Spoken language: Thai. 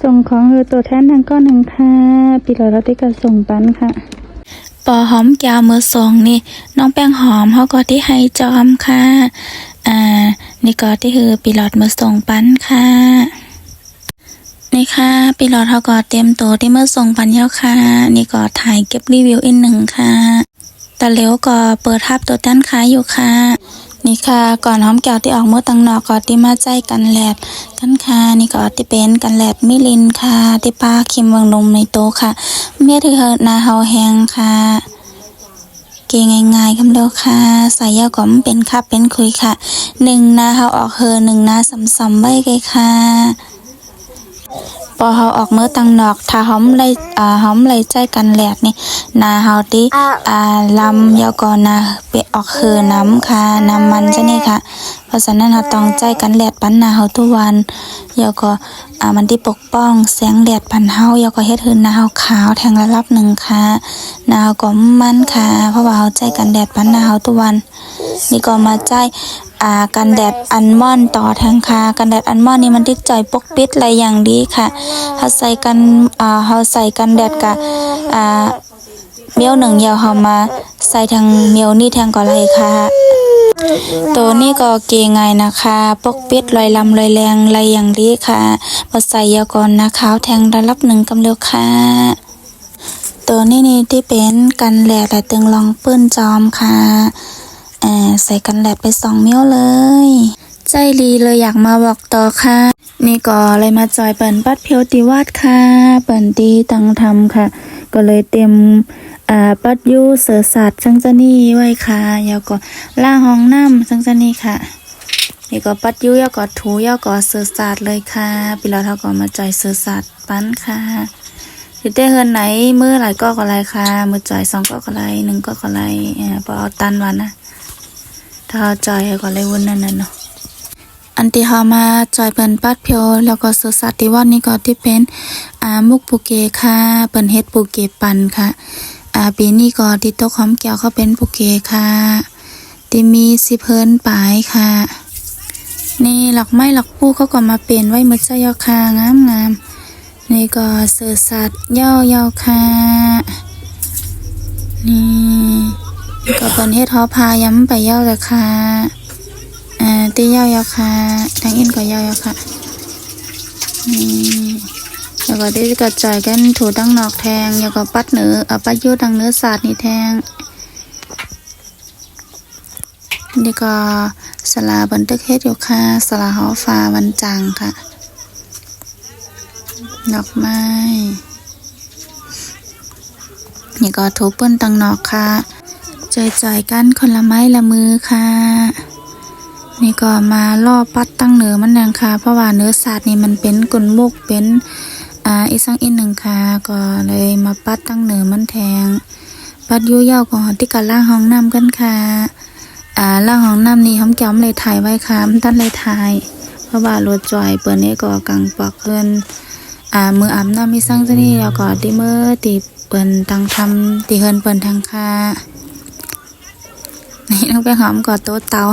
ส่งของคือตัวแทนทางก้อนหนึ่งค่ะปีหลอดเราได้กระส่งปันค่ะปอหอมแก้วมือสองนี่ น้องแป้งหอมเขาก็ที่ให้จอมค่ะ อ่า นี่ก็ที่คือปีหลอดมือส่งปันค่ะ นี่ค่ะปีหลอดเขาก็เตรียมตัวที่มือส่งปันแล้วค่ะ นี่ก็ถ่ายเก็บรีวิวอีกหนึ่งค่ะ แตะเหลวก็เปิดทับตัวด้านขายอยู่ค่ะ นี่ค่ะก่อนหอมแก้วที่ออกมือตังหนอกก็ที่มาใจกันแหลบกันค่ะนี่ก็ที่เป็นกันแหลบมิลินค่ะที่ป้าคิมวังนมในโตะค่ะ เมียที่เฮอนาเฮาแหงค่ะ เกงง่ายๆคำเดียวค่ะใส่ยาก่อมเป็นคับเป็นคุยค่ะหนึ่งนาเฮาออกเฮอหนึ่งนาซ้ำไว้ไกค่ะพอเฮาออกมือตังนอก ถ้าหอมไล่อ่าหอมไล่ใจกันแหลกนี่ นาเฮาติอ่าลำยาวก่อนนาเปะออกเฮอน้ำค่ะน้ำมันจะนี่ค่ะเพราะฉะนั้นเราต้องใจกันแหลดปันนาเฮาทุกวันยาวก็อ่ามันที่ปกป้องแสงแดดพันเฮายาวก็เฮ็ดให้นาเฮาขาวแทงระลับหนึ่งค่ะนาเฮาก็มันค่ะเพราะว่าเฮาใจกันแดดปันนาเฮาทุกวัน นี่ก็มาใจอ่ากันแดดอัลมอนด์ต่อทางค่ะกันแดดอัลมอนด์นี่มันติดจ่อยปกปิดอะไรอย่างดีค่ะเฮาใส่กันอ่าเฮาใส่กันแดดกะอ่า เมียวหนึ่งยาวเฮามาใส่ทางเมียวนี่แทงก็ไรค่ะ ตัวนี้ก็เกงไงนะคะ ปกปิดลอยลำลอยแรงไรอย่างดีค่ะพอใส่ยาก่อนนะขาแทงระลับหนึ่งกำเร็วค่ะ ตัวนี้นี่ที่เป็นกันแหลดและตึงรองปื้นจอมค่ะใส่กันแหลดไปสองเมียวเลย ใจรีเลยอยากมาบอกต่อค่ะ นี่ก็เลยมาจอยเปิ่นปัดเพียวติวาดค่ะ เปิ่นตีตังทำค่ะ ก็เลยเตรียม อ่าปัดยูเสือสัตว์จังจนีไว้ค่ะแล้วก็ล่างห้องน้ำจังจนีค่ะนี่ก็ปัดยูแล้วก็ถูแล้วก็เสือสัตว์เลยค่ะปีเราเท่าก็มาจ่อยเสือสัตว์ปั้นค่ะสิเต้เฮือนไหนมือหลายก็ก็ไรค่ะมือจ่อยสองก็ก็ไรหนึ่งก็ก็ไรเออพอเอาตันวันนะถ้าเอาจ่อยก็ไรวุ่นนั่นน่ะเนาะอันที่เฮามาจ่อยเปิ้นปัดเพียวแล้วก็สุสัตว์ที่ว่านี่ก็ที่เป็นอ่ามุกปูเกค่ะเปิ้นเฮ็ดปูเกปันค่ะ อ่าปีนี้ก็ที่ตกหอมแก้วเขาเป็นปูเกค่ะที่มีสิเพิ่นปลายค่ะ นี่หลักไม้หลักปูเขาก็มาเป็นไว้มือเจ้ายอคางามงามนี่ก็เสือสัตว์เย่าเย่าค่ะนี่ก็เป็นเฮ็ดหอพาย้ำไปเย่าเลยค่ะอ่าตีเย่าเย่าค่ะทางอินก็เย่าเย่าค่ะนี่ แล้วก็ได้กระจายกันถูดังนอกแทงแล้วก็ปัดเหนือเอาปัดยูดังเนื้อสัตว์นี่แทงนี่ก็สลาบันทึกเฮ็ดอยู่ค่ะสลาหอฟ้าวันจังค่ะ ดอกไม้ นี่ก็ถูเปิ้นตังนอกค่ะจ่อยกันคนละไม้ละมือค่ะ นี่ก็มาล่อปัดตั้งเหนือมันนังค่ะ เพราะว่าเนื้อสัตว์นี่มันเป็นกุนมุกเป็น อ่าอีสังอีกหนึ่งค่ะก็เลยมาปัดตั้งเหนือมันแทง ปัดยุ่ยาวของที่กะล่างห้องน้ำกันค่ะอ่าล่างห้องน้ำนี่ห้องจอมเลยถ่ายไว้ค่ะมันตันเลยถ่าย เพราะว่ารถจอยเปิดนี้ก็กังปอกเพิ่นอ่ามืออาบน้ำมีสั่งจะนี่แล้วก็ที่มือตีเปิ่นตังทำตีเฮินเปิ่นทางค่านี่น้องไปหอมกอดโต๊ะเตา